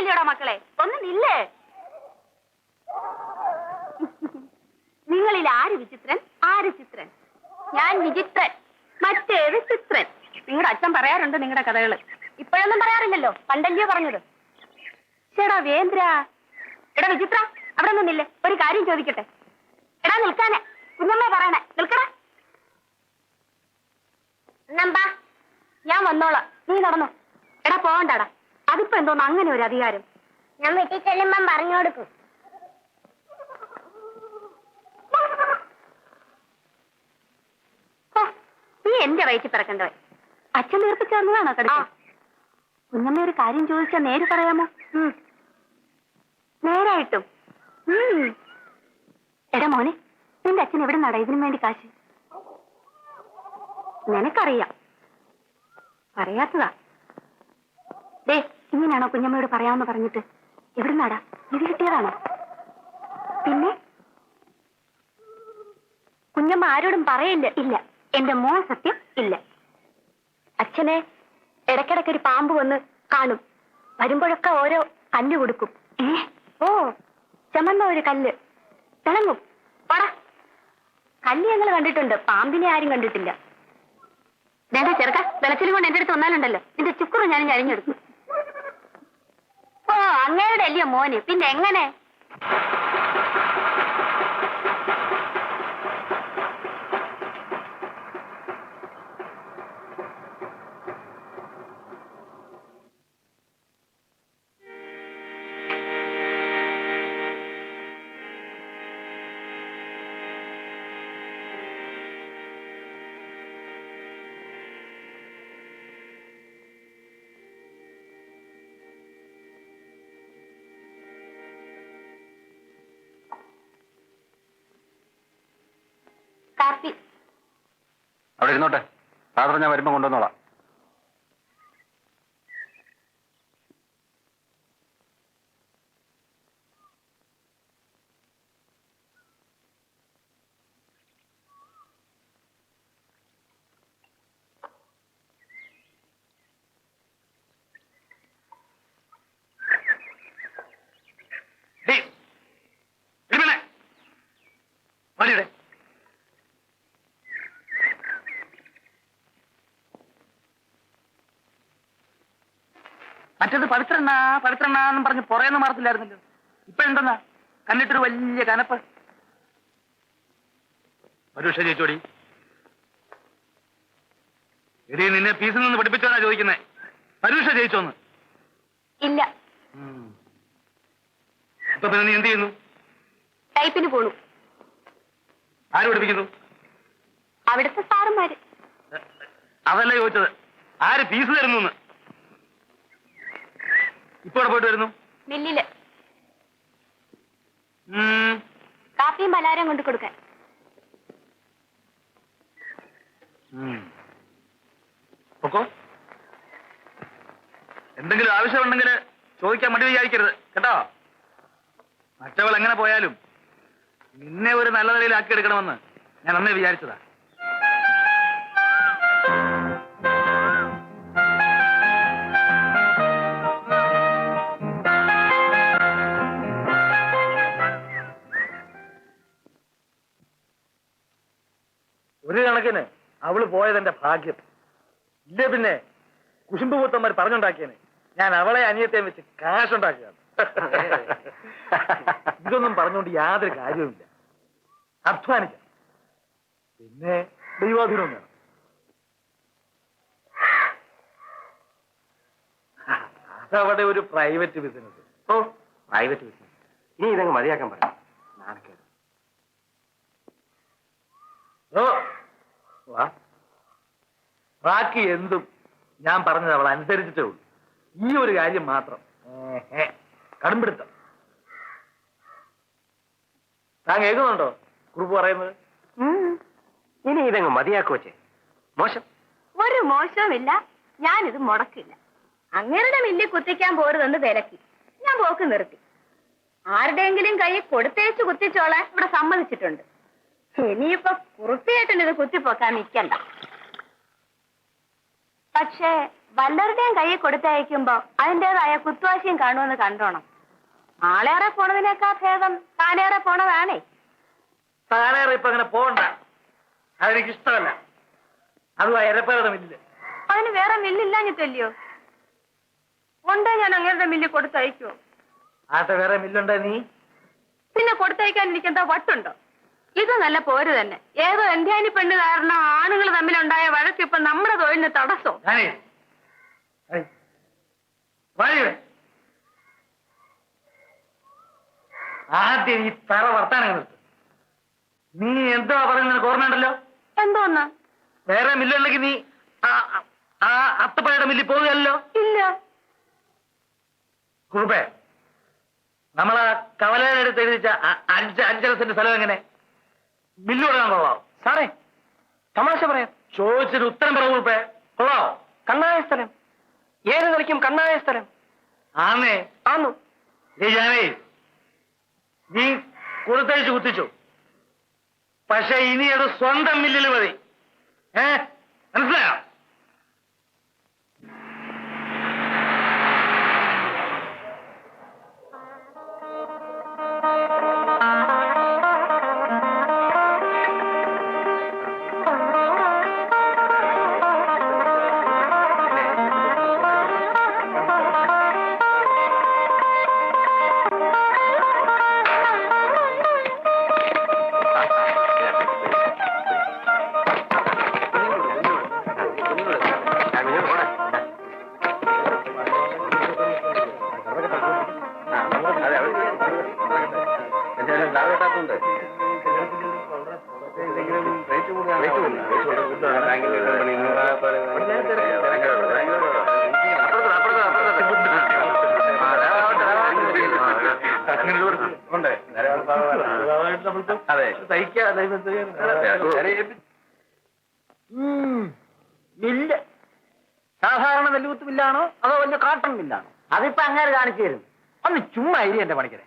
സമയമില്ലയോടാ മക്കളെ? ഒന്നുമില്ലേ? നിങ്ങളിൽ ആര് വിചിത്രൻ? ആര് ചിത്രൻ? ഞാൻ വിചിത്രൻ മറ്റേത് ചിത്രൻ. നിങ്ങളുടെ അച്ഛൻ പറയാറുണ്ട് നിങ്ങളുടെ കഥകൾ. ഇപ്പോഴൊന്നും പറയാറില്ലല്ലോ പണ്ടല്ലയോ പറഞ്ഞത്. ചേടാ വേന്ദ്ര. എടാ വിചിത്ര അവിടെ നിന്നില്ലേ? ഒരു കാര്യം ചോദിക്കട്ടെ. എടാ നിൽക്കാനെ കുഞ്ഞമ്മ പറയണേ നിൽക്കടാ. നമ്പാ ഞാൻ വന്നോളാം. നീ നടന്നോ. എടാ പോവണ്ടാടാ. അതിപ്പോ എന്തോന്ന്? അങ്ങനെ ഒരു അധികാരം. ഞാൻ വീട്ടിൽ ചെല്ലുമ്പം പറഞ്ഞു കൊടുക്കും. നീ എന്റെ വയറ്റിൽ പിറക്കണ്ടവൻ. അച്ഛൻ തീർപ്പിച്ചേർന്നതാണോ കടുക്ക കുഞ്ഞമ്മ ഒരു കാര്യം ചോദിച്ചാ നേര് പറയാമോ? നേരായിട്ടും. എടാ മോനെ നിന്റെ അച്ഛൻ എവിടെ നടാ ഇതിനു വേണ്ടി കാശ്? നിനക്കറിയാം. പറയാത്തതാ. ദേ ഇങ്ങനെയാണോ കുഞ്ഞമ്മയോട് പറയാമെന്ന് പറഞ്ഞിട്ട്? എവിടെ നടാ ഇത് കിട്ടിയതാണോ? പിന്നെ? കുഞ്ഞമ്മ ആരോടും പറയില്ല ഇല്ല. എന്റെ മോൻ സത്യം ഇല്ല. അച്ഛനെ ഇടയ്ക്കിടയ്ക്ക് ഒരു പാമ്പ് വന്ന് കാണും. വരുമ്പോഴൊക്കെ ഓരോ കല്ല് കൊടുക്കും. ഓ ചമന്ന ഒരു കല്ല്. തിളങ്ങും. പട. കല്ല് ഞങ്ങൾ കണ്ടിട്ടുണ്ട്. പാമ്പിനെ ആരും കണ്ടിട്ടില്ല. വേണ്ട ചെറുക്ക. വെളച്ചിലും കൊണ്ട് എന്റെ അടുത്ത് വന്നാലുണ്ടല്ലോ. നിന്റെ ചുക്കുറു ഞാൻ ഞരിഞ്ഞെടുക്കും ഓ അങ്ങേരുടെ അല്ലയോ മോന്? പിന്നെ എങ്ങനെ? കാപ്പി അവിടെ ഇരുന്നോട്ടെ. സാധാരണ ഞാൻ വരുമ്പോ കൊണ്ടുവന്നോളാം. ഡേയ്, മറ്റേത് പവിത്രണ്ണ പവിത്രണ്ണ എന്നും പറഞ്ഞ് പുറയെന്ന് മാറത്തില്ലായിരുന്നല്ലോ. ഇപ്പഴെന്തെന്നാ? കണ്ടിട്ടൊരു വലിയ കനപ്പ്. പരുഷ ചേച്ചോടി എടി നിന്നെ പീസിൽ നിന്ന് പഠിപ്പിച്ചോന്നാ ചോദിക്കുന്നേ. പരുഷ ജയിച്ചോന്ന് ഇല്ല. ഇപ്പൊ പിന്നെ നീ എന്ത് ചെയ്യുന്നു? ടൈപ്പിന് പോണു. ആര് പഠിപ്പിക്കുന്നു അവിടുത്തെ സാറുമാര്. അതല്ല ചോദിച്ചത്. ആര് ഫീസ് തരുന്നു ഇപ്പൊ ഇവിടെ പോയിട്ട് വരുന്നു? മില്ലിൽ. കാപ്പിയും പലഹാരം കൊണ്ട് കൊടുക്കാൻ. പൊക്കോ എന്തെങ്കിലും ആവശ്യമുണ്ടെങ്കിൽ ചോദിക്കാൻ മടി വിചാരിക്കരുത് കേട്ടോ? മറ്റവൾ എങ്ങനെ പോയാലും നിന്നെ ഒരു നല്ല നിലയിലാക്കി എടുക്കണമെന്ന് ഞാൻ അന്നേ വിചാരിച്ചതാ. അവൾ പോയതെന്റെ ഭാഗ്യം. ഇല്ലേ പിന്നെ? കുശുമ്പ് പൂത്തന്മാർ പറഞ്ഞുണ്ടാക്കിയനെ. ഞാൻ അവളെ അനിയത്തെയും വെച്ച് കാശുണ്ടാക്കുകയാണ്. ഇതൊന്നും പറഞ്ഞുകൊണ്ട് യാതൊരു കാര്യവുമില്ല. അധ്വാനിക്കാം പിന്നെ ദൈവാധീനവും വേണം. അതവിടെ ഒരു പ്രൈവറ്റ് ബിസിനസ്. ഓ പ്രൈവറ്റ് ബിസിനസ്. ഇനി ഇതങ്ങ് മതിയാക്കാൻ പറയാം നാണക്കേട്. ഓ ബാക്കി എന്തും ഞാൻ പറഞ്ഞത് അവൾ അനുസരിച്ചിട്ടേ ഉള്ളൂ. ഈ ഒരു കാര്യം മാത്രം. കടുംപിടുത്തം. താൻ കേൾക്കുന്നുണ്ടോ കുറിപ്പ് പറയുന്നത്? ഇനി ഇതങ്ങ് മതിയാക്കുവച്ചേ മോശം. ഒരു മോശവുമില്ല. ഞാനിത് മുടക്കില്ല. അങ്ങനെ മില്ലി കുത്തിക്കാൻ പോരുതെന്ന് വിലക്കി. ഞാൻ പോക്ക് നിർത്തി. ആരുടെയെങ്കിലും കൈ കൊടുത്തേച്ച് കുത്തിച്ചോളാൻ ഇവിടെ സമ്മതിച്ചിട്ടുണ്ട്. ഇനിയിപ്പൊ കുറുപ്പിയേട്ടൻ ഇത് കുത്തിപ്പോക്കാൻ നിൽക്കണ്ട പക്ഷേ വല്ലവരുടെയും കൈ കൊടുത്തയക്കുമ്പോ അതിന്റേതായ കുത്തുവാശിയും കാണുമെന്ന് കണ്ടോണം. ആളേറെ പോണതിനേക്കാ ഭേദം താനേറെ പോണതാണേ. താനേറെ ഇപ്പൊ അങ്ങനെ പോണ്ട. അതെനിക്ക് ഇഷ്ടമല്ല അതും എരപ്പേരുടെ മില്ല്. അതിന് വേറെ മില്ലില്ലാഞ്ഞിട്ടല്ലയോ? ഉണ്ടേ ഞാൻ അങ്ങനത്തെ മില്ലിൽ കൊടുത്തയക്കുമോ ആട്ടെ വേറെ മില്ലുണ്ടോ നീ? പിന്നെ കൊടുത്തയക്കാൻ എനിക്ക് എന്താ വട്ടുണ്ടോ? ഇത് നല്ല പോര് തന്നെ. ഏതോ എന്ത്യാനി പെണ്ണ് കാരണം ആണുങ്ങൾ തമ്മിലുണ്ടായ വഴക്ക് ഇപ്പൊ നമ്മുടെ തൊഴിലിന് തടസ്സോ. ആദ്യം ഈ തറ വർത്താനങ്ങൾ നീ എന്താ പറയുന്നത് ഓർമ്മയുണ്ടല്ലോ? എന്തോന്ന്? വേറെ മില്ലുണ്ടെങ്കിൽ നീ ആ അത്തപ്പഴയുടെ മില്ലിൽ പോവുകയല്ലോ? ഇല്ല. കുറുപ്പേ നമ്മളാ കവലയുടെ അടുത്ത് എഴുതിച്ച അഞ്ച് അഞ്ചര സെന്റ് സ്ഥലം എങ്ങനെ? തുടങ്ങാൻ കൊള്ളാം. സാറേ തമാശ പറയാം. ചോദിച്ചൊരു ഉത്തരം പറ കുറുപ്പേ കൊള്ളാവോ? കണ്ണായ സ്ഥലം. ഏത് നിലയ്ക്കും കണ്ണായ സ്ഥലം. ആന്നേ. ആന്നു. ജാനേ നീ കൊടുത്തയച്ച് കുത്തിച്ചു. പക്ഷെ ഇനി അത് സ്വന്തം മില്ലിൽ മതി. ഏ? മനസ്സിലായോ? അതെ മില്ല്. സാധാരണ നെല്ലുകുത്ത് മില്ലാണോ അതോ വലിയ കാട്ടൺ മില്ലാണോ? അതിപ്പോ അങ്ങനെ കാണിച്ചു തരും. ഒന്ന് ചുമ്മാ ഇരി എന്റെ പണിക്കരെ.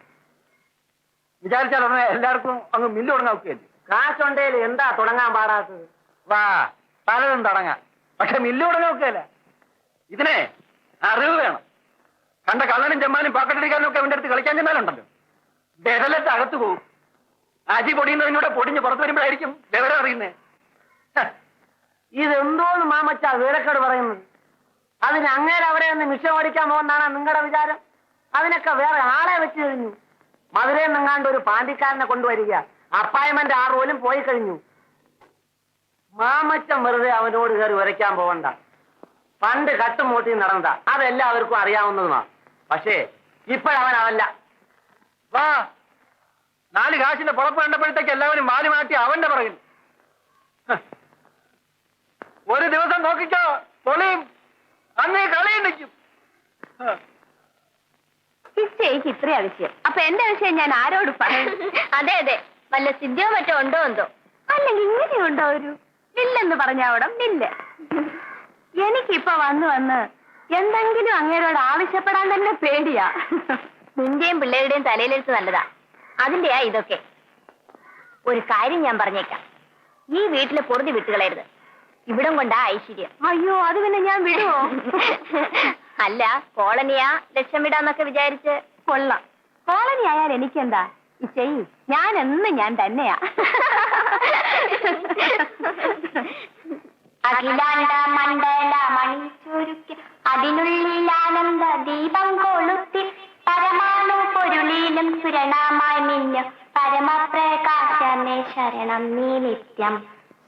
വിചാരിച്ചാൽ ഉടനെ എല്ലാവർക്കും അങ്ങ് മില്ല് തുടങ്ങാൻ ഒക്കെയല്ലേ കാശുണ്ടേൽ എന്താ തുടങ്ങാൻ പാടാത്തത്? വാ പലതും തുടങ്ങാം. പക്ഷെ മില്ല് തുടങ്ങാൻ ഒക്കെയല്ല ഇതിനെ അറിവ് വേണം. കണ്ട കള്ളനും ചെമ്മാനും പാക്കറ്റടിക്കാനും ഒക്കെ അവന്റെ അടുത്ത് കളിക്കാൻ ചെന്നാലുണ്ടല്ലോ. ബെരലത്ത് അകത്ത് പോകും. അജി പൊടിയുന്നതിനൂടെ പൊടിഞ്ഞ് പുറത്തു വരുമ്പോഴായിരിക്കും വിവരം അറിയുന്നേ. ഇതെന്തോന്ന് മാമച്ച വീരക്കേട് പറയുന്നത്? അതിന് അങ്ങേരെ അവരെ ഒന്ന് ഓടിക്കാൻ പോകുന്നതാണ് നിങ്ങളുടെ വിചാരം? അതിനൊക്കെ വേറെ ആളെ വെച്ച് കഴിഞ്ഞു. മധുരയിൽ നിങ്ങാണ്ട് ഒരു പാണ്ടിക്കാരനെ കൊണ്ടുവരിക. അപ്പായ്മെന്റ് ആറ് പോലും പോയി കഴിഞ്ഞു. മാമച്ചൻ വെറുതെ അവനോട് കയറി ഉരയ്ക്കാൻ പോകണ്ട പണ്ട് കട്ടുമൂട്ടി നടന്നതാ. അതെല്ലാവർക്കും അറിയാവുന്നതുമാ. പക്ഷേ ഇപ്പോഴവൻ അവല്ല വാ നാല് കാശിന്റെ പുറപ്പ് കണ്ടപ്പോഴത്തേക്ക് എല്ലാവരും മാലി മാറ്റി അവന്റെ പറയും ഒരു ദിവസം നോക്കിക്കോ പൊളിയും. അന്ന് ഈ കളിയും നിൽക്കും. എനിക്ക് ഇത്ര ആവശ്യം അപ്പൊ എന്റെ വിഷയം ഞാൻ ആരോട് പറയും? അതെ അതെ. വല്ല സിദ്ധിയോ മറ്റോ ഉണ്ടോ എന്തോ? അല്ലെങ്കിൽ ഇങ്ങനെയുണ്ടോ ഒരു? ഇല്ലെന്ന് അവിടെ ഇല്ല എനിക്കിപ്പൊ വന്ന് വന്ന് എന്തെങ്കിലും അങ്ങേരോട് ആവശ്യപ്പെടാൻ തന്നെ പേടിയാ. നിന്റെയും പിള്ളേരുടെയും തലയിലെടുത്ത് നല്ലതാ. അതിന്റെയാ ഇതൊക്കെ. ഒരു കാര്യം ഞാൻ പറഞ്ഞേക്കാം. ഈ വീട്ടിലെ പൊറുതി വിട്ടുകളയരുത്. ഇവിടം കൊണ്ടാ ഐശ്വര്യം. അയ്യോ അത് പിന്നെ ഞാൻ വിടുവോ? അല്ല കോളനിയാ ലക്ഷം വിടാന്നൊക്കെ വിചാരിച്ച്. കൊള്ളാം. കോളനി ആയാൽ എനിക്കെന്താ? ഇച്ചയി ഞാൻ എന്ന് ഞാൻ തന്നെയാ. അഖിലാണ്ട മണ്ഡല മണി ചുരുക്കി അതിനുള്ളിൽ ആനന്ദ ദീപം കൊളുത്തി പരമാണു പൊരുളിലും സുരണമായി മിന്നു പരമപ്രകാശമേ ശരണം നീ നിത്യം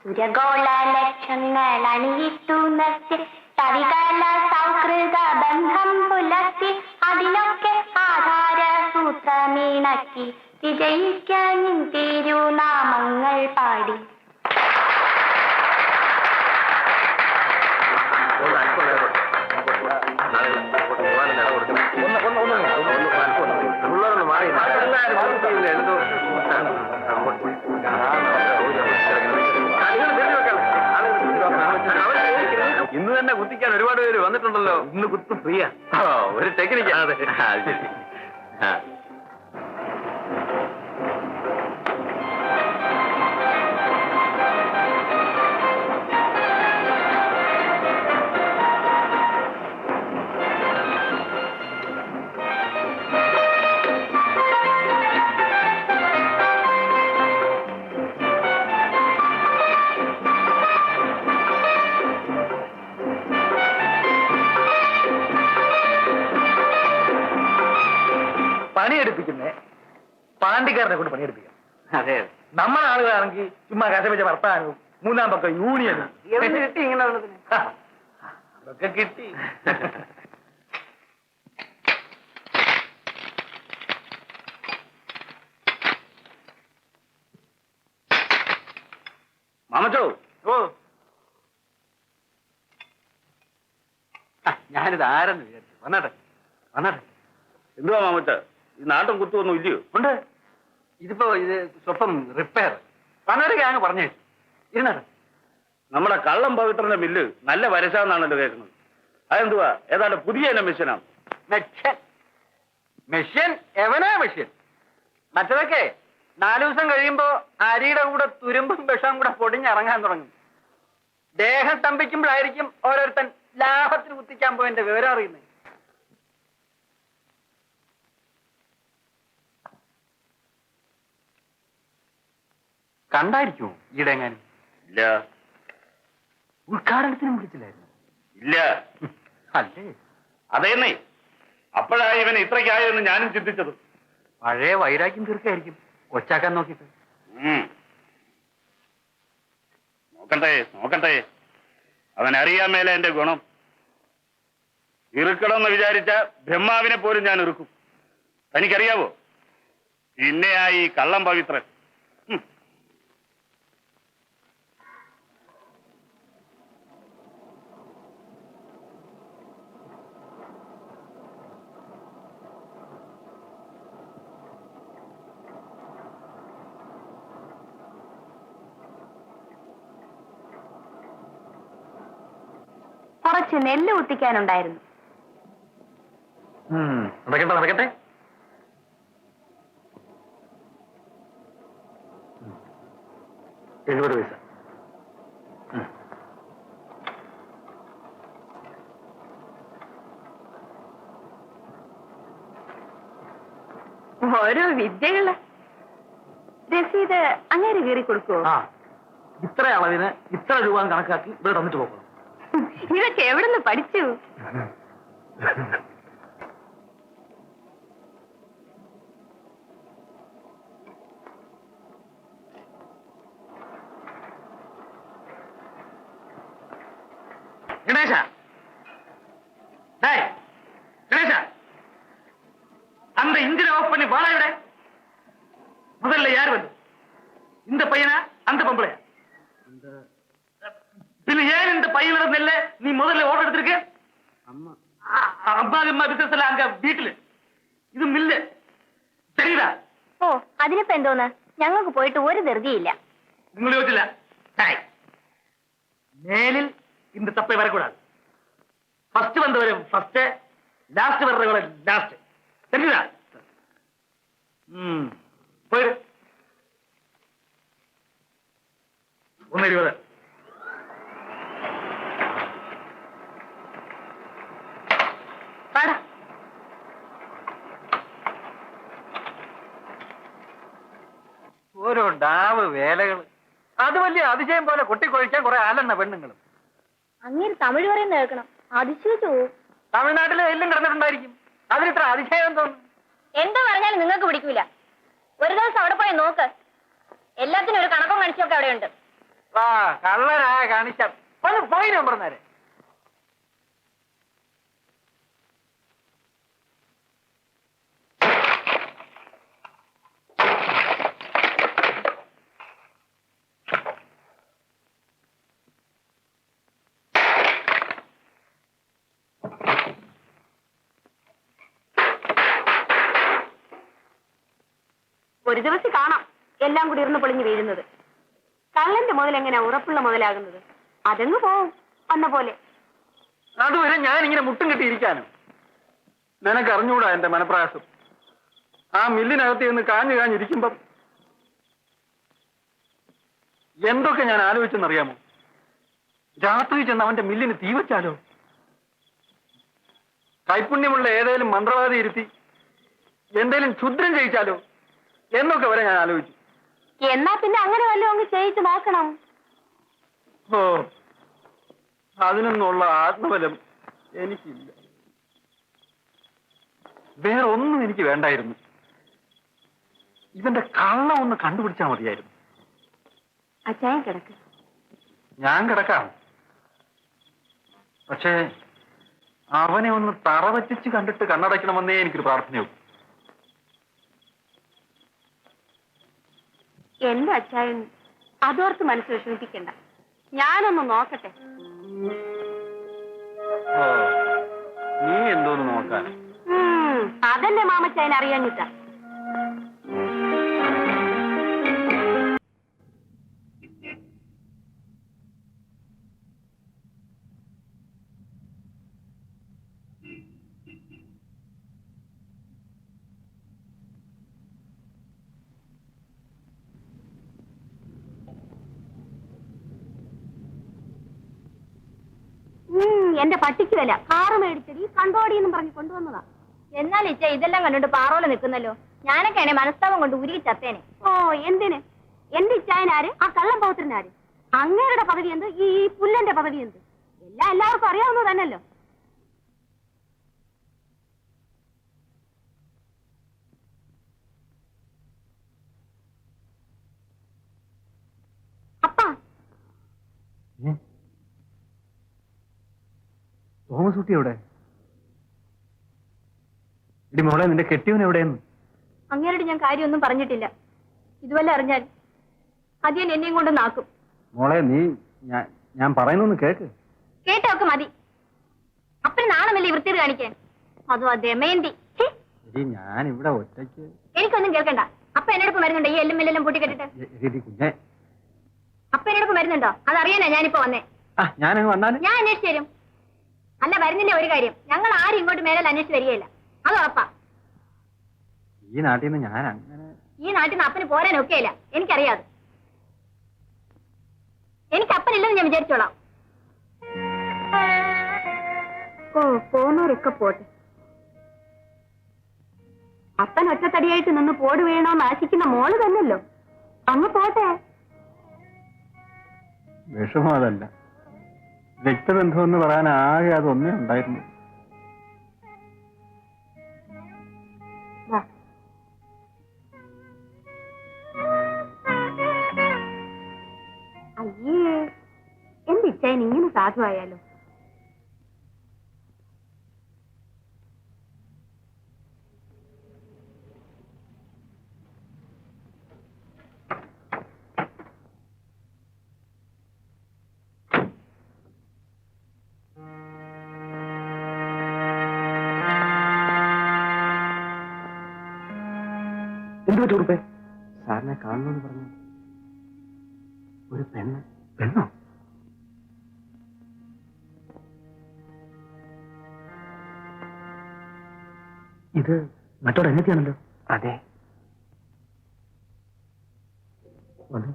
സുരഗോള ലക്ഷങ്ങൾ അണിയിട്ടു നിർത്തി കവികല സൗഹൃദ ബന്ധം പുലർത്തി അതിനൊക്കെ ആധാര സൂത്രമീണക്കി വിജയിക്കാൻ തിരുനാമങ്ങൾ പാടി ഇന്ന് തന്നെ കുത്തിക്കാൻ ഒരുപാട് പേര് വന്നിട്ടുണ്ടല്ലോ. ഇന്ന് കുത്തും പ്രിയ ഒരു ടെക്നിക്ക് അതെ ശരി. ആ. പാണ്ടിക്കാരനെ കൊണ്ട് പണിയെടുപ്പിക്കാം. അതെ. നമ്മുടെ ആളുകളാണെങ്കിൽ ചുമ്മാ കശപിച്ച വർത്താനവും മൂന്നാം പക്കം യൂണിയനും. കിട്ടി ഇങ്ങനെ അതൊക്കെ കിട്ടി. മാമച്ചോ. ഓ. ഞാനിത് ആരെന്ന് വിചാരിച്ചു. വന്നാട്ടെ വന്നാട്ടെ. എന്തുവാ മാമച്ച? ഈ നാട്ടും കുത്തുവൊന്നും ഇല്ലയോ? ഉണ്ട്. ഇതിപ്പോ ഇത് സ്വപ്പം റിപ്പയർ വന്നൊരു അങ്ങ് പറഞ്ഞു. ഇരുന്നാണ് നമ്മുടെ കള്ളം പവിത്രന്റെ മില്ല് നല്ല വരശാന്നാണല്ലോ കേൾക്കുന്നത്. അതെന്തുവാ? ഏതാണ്ട് പുതിയ ഇനം മെഷീനാണ് മെഷ്യൻ മെഷ്യൻ എവനാ മെഷ്യൻ മറ്റതൊക്കെ? നാലു ദിവസം കഴിയുമ്പോ അരിയുടെ കൂടെ തുരുമ്പും വിഷവും കൂടെ പൊടിഞ്ഞിറങ്ങാൻ തുടങ്ങും. ദേഹം സ്തംഭിക്കുമ്പോഴായിരിക്കും ഓരോരുത്തൻ ലാഭത്തിന് കുത്തിക്കാൻ പോയതിന്റെ വിവരം അറിയുന്നത്. കണ്ടായിരിക്കുമോ ഈടെ എങ്ങാനും ഇല്ല. ഉദ്ഘാടനത്തിന് വിളിച്ചില്ലായിരുന്നു? ഇല്ല. അല്ലേ? അതേന്നേ. അപ്പോഴായി ഇവൻ ഇത്രയ്ക്കായെന്ന് ഞാനും ചിന്തിച്ചത്. പഴയ വൈരാഗ്യം തീർക്കായിരിക്കും. കൊച്ചാക്കാൻ നോക്കിട്ട് നോക്കണ്ടേ നോക്കണ്ടേ. നോക്കട്ടെ അവൻ അറിയാൻ മേലെ എന്റെ ഗുണം. ഇറുക്കണമെന്ന് വിചാരിച്ച ബ്രഹ്മാവിനെ പോലും ഞാൻ ഇറുക്കും. തനിക്കറിയാവോ? പിന്നെയായി കള്ളം പവിത്രൻ. കുറച്ച് നെല്ല് കുത്തിക്കാനുണ്ടായിരുന്നു. നടക്കട്ടെ നടക്കട്ടെ എഴുപത് പൈസ. ഓരോ വിദ്യകൾ. രസീത് അങ്ങേര് കീറി കൊടുക്കുവോ? ഇത്ര അളവിന് ഇത്ര രൂപ കണക്കാക്കി ഇവിടെ തന്നിട്ട് പോകണം. ഇതൊക്കെ എവിടുന്ന് പഠിച്ചു? ഗണേശ അതിനിപ്പോ എന്തോന്ന് ഞങ്ങൾക്ക് പോയിട്ട് ഒരു ധൃതിയില്ല നിങ്ങൾ യോജിച്ചില്ല டேய், மேலில் இந்த தப்பை வரக்கூடாது ஃபர்ஸ்ட் வந்தவரை ஃபர்ஸ்ட் லாஸ்ட் வர்றவரை லாஸ்ட் தெரியுதா ம் போயிரு ஒன்னு இருபது വാടാ ഓരോ ഡാവ് വേലകൾ അത് വലിയ അതിശയം പോലെ കൊട്ടിക്കൊഴിക്കാൻ കുറെ ആലെണ്ണ പെണ്ണുങ്ങളും. അങ്ങനെ തമിഴ് പറയുന്ന കേൾക്കണം. അതിശയിച്ചു. തമിഴ്നാട്ടിലെ എല്ലാം കിടന്നിട്ടുണ്ടായിരിക്കും. അതിനിത്ര അതിശയം തോന്നുന്നു എന്താ പറഞ്ഞാലും നിങ്ങൾക്ക് പിടിക്കൂല. ഒരു ദിവസം അവിടെ പോയി നോക്ക്. എല്ലാത്തിനും ഒരു കണക്കും കണിച്ചൊക്കെ അവിടെയുണ്ട്. വാ കള്ളരാ കാണിച്ച ഒന്ന് പോയി ഞാൻ പറഞ്ഞേരെ ഒരു ദിവസം കാണാം. എല്ലാം കൂടി ഇരുന്ന് പൊളിഞ്ഞു വീഴുന്നത്. കള്ളന്റെ മുതൽ എങ്ങനെ ഉറപ്പുള്ള മുതലാകുന്നത്? അതങ്ങ് പോവും വന്ന പോലെ. അതുവരെ ഞാൻ ഇങ്ങനെ മുട്ടും കെട്ടിയിരിക്കാനോ നിനക്ക് അറിഞ്ഞൂടാ എന്റെ മനപ്രയാസം. ആ മില്ലിനകത്ത് നിന്ന് കാഞ്ഞു കാഞ്ഞിരിക്കുമ്പം എന്തൊക്കെ ഞാൻ ആലോചിച്ചെന്നറിയാമോ? രാത്രി ചെന്ന് അവന്റെ മില്ലിന് തീ വെച്ചാലോ? കൈപുണ്യമുള്ള ഏതേലും മന്ത്രവാദി ഇരുത്തി എന്തേലും ക്ഷുദ്രം ചെയ്യിച്ചാലോ? എന്നൊക്കെ വരെ ഞാൻ ആലോചിച്ചു. എന്നാ പിന്നെ അങ്ങനെ വല്ലതും അങ്ങ് ചെയ്യിച്ച് നോക്കണം. ഓ അതിനൊന്നുള്ള ആത്മബലം എനിക്കില്ല. വേറെ ഒന്നും എനിക്ക് വേണ്ടായിരുന്നു. ഇവന്റെ കള്ള ഒന്ന് കണ്ടുപിടിച്ചാൽ മതിയായിരുന്നു. അച്ചായൻ കിടക്ക്. ഞാൻ കിടക്കാം. പക്ഷേ അവനെ ഒന്ന് തറവറ്റിച്ച് കണ്ടിട്ട് കണ്ണടയ്ക്കണമെന്നേ എനിക്കൊരു പ്രാർത്ഥനയുള്ളൂ. എന്റെ അച്ചായൻ അതോർത്ത് മനസ്സ് വിഷമിപ്പിക്കണ്ട. ഞാനൊന്ന് നോക്കട്ടെ. അതെന്റെ നീ എന്തോന്ന് നോക്കാൻ അതല്ലേ മാമച്ചായൻ അറിയാഞ്ഞിട്ടാ. എന്റെ പട്ടിക്ക് വില. കാറ് മേടിച്ചടി കണ്ടോടി എന്ന് പറഞ്ഞ് കൊണ്ടുവന്നതാ. എന്നാൽ ഇച്ച ഇതെല്ലാം കണ്ടിട്ട് പാറോല നിൽക്കുന്നല്ലോ. ഞാനൊക്കെ എന്നെ മനസ്താപം കൊണ്ട് ഉരുകി ചത്തേനെ. ഓ എന്തിന്? എന്റെ ഇച്ചായനാര് ആ കള്ളം പൗത്രനാര് അങ്ങേരുടെ പദവി എന്ത്? ഈ ഈ പുല്ലന്റെ പദവി എന്ത്? എല്ലാം എല്ലാവർക്കും അറിയാവുന്നത് തന്നെയല്ലോ. അപ്പാ. തോമസ് കുട്ടി എവിടെ? ഇടി മോളെ നിന്റെ കെട്ടിയവൻ എവിടെയെന്ന്? അങ്ങേരോട് ഞാൻ കാര്യമൊന്നും പറഞ്ഞിട്ടില്ല. ഇതുവല്ല അറിഞ്ഞാൽ അധികം എന്നെയും കൊണ്ട് നാക്കും. മോളെ നീ ഞാൻ പറയുന്നൊന്ന് കേക്ക്. കേട്ടൊക്കെ മതി. അപ്പൻ നാണമല്ലേ വൃത്തിയത് കാണിക്കാൻ? അതും ആ ദമയന്തി? ഞാൻ ഇവിടെ ഒറ്റയ്ക്ക്. എനിക്കൊന്നും കേൾക്കണ്ട. അപ്പ എന്നോടൊപ്പം വരുന്നുണ്ടോ? ഈ എല്ലും എല്ലാം പൂട്ടിക്കെട്ടിട്ട്? കെട്ടിട്ട് അപ്പ എന്നോടൊപ്പം വരുന്നുണ്ടോ? അതറിയാനാ ഞാനിപ്പോ വന്നേ. ഞാൻ അന്വേഷിച്ചു തരും. അല്ല വരുന്നില്ല ഒരു കാര്യം. ഞങ്ങൾ ആരും ഇങ്ങോട്ട് മേലെ അന്വേഷിച്ച് വരികയില്ല. അത് ഉറപ്പാ. ഈ നാട്ടിൽ നിന്ന് ഞാൻ അങ്ങനെ ഈ നാട്ടിൽ നിന്ന് അപ്പന് പോരാൻ ഒക്കെയില്ല. എനിക്കറിയാതെ എനിക്ക് അപ്പനില്ലെന്ന് ഞാൻ വിചാരിച്ചോളാം. ഓ പോന്നവരൊക്കെ പോട്ടെ. അപ്പൻ ഒറ്റത്തടിയായിട്ട് നിന്ന് പോട് വീണോന്ന് ആശിക്കുന്ന മോൾ തന്നല്ലോ അങ്ങ് പോട്ടെ. വിഷമം അതല്ല. രക്തബന്ധം എന്ന് പറയാൻ ആകെ അതൊന്നേ ഉണ്ടായിരുന്നു. അയ്യേ എന്റെ ഇച്ചായൻ ഇങ്ങനെ സാധുവായാലോ എന്ത് പറ്റി ഉറുപ്പേ സാറിനെ കാണണമെന്ന് പറഞ്ഞു. ഒരു പെണ്ണ്. പെണ്ണോ? ഇത് മറ്റോടെ എന്നൊക്കെയാണല്ലോ അതെ. വന്നു.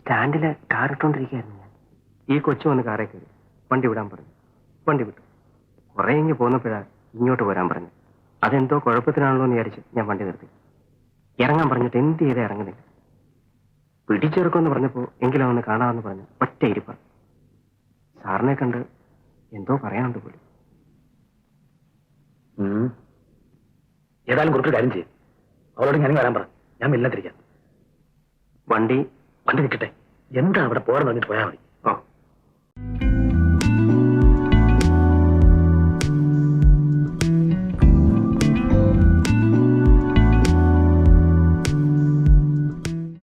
സ്റ്റാൻഡിൽ കാർ ഇട്ടോണ്ടിരിക്കുകയായിരുന്നു ഞാൻ. ഈ കൊച്ചു വന്ന് കാറേ കയറി. വണ്ടി വിടാൻ പറഞ്ഞു. വണ്ടി വിട്ടു. കുറെ ഇങ്ങ് പോന്നപ്പോഴാ ഇങ്ങോട്ട് പോരാൻ പറഞ്ഞു അതെന്തോ കുഴപ്പത്തിനാണല്ലോ എന്ന് വിചാരിച്ച് ഞാൻ വണ്ടി നിർത്തി. ഇറങ്ങാൻ പറഞ്ഞിട്ട് എന്ത് ചെയ്താൽ ഇറങ്ങുന്നില്ല പിടിച്ചെറുക്കുമെന്ന് പറഞ്ഞപ്പോൾ എങ്കിലും ഒന്ന് കാണാമെന്ന് പറഞ്ഞു ഒറ്റ ഇരിപ്പ. സാറിനെ കണ്ട് എന്തോ പറയാനുണ്ട് പോലും. ഏതായാലും കുറച്ച് കാര്യം ചെയ്യും. അവളോട് ഞാനും വരാൻ പറ. ഞാൻ മില്ലത്തിരിക്കാം വണ്ടി? വണ്ടി നിൽക്കട്ടെ എന്താ അവിടെ പോകാൻ പറഞ്ഞിട്ട് പോയാൽ മതി.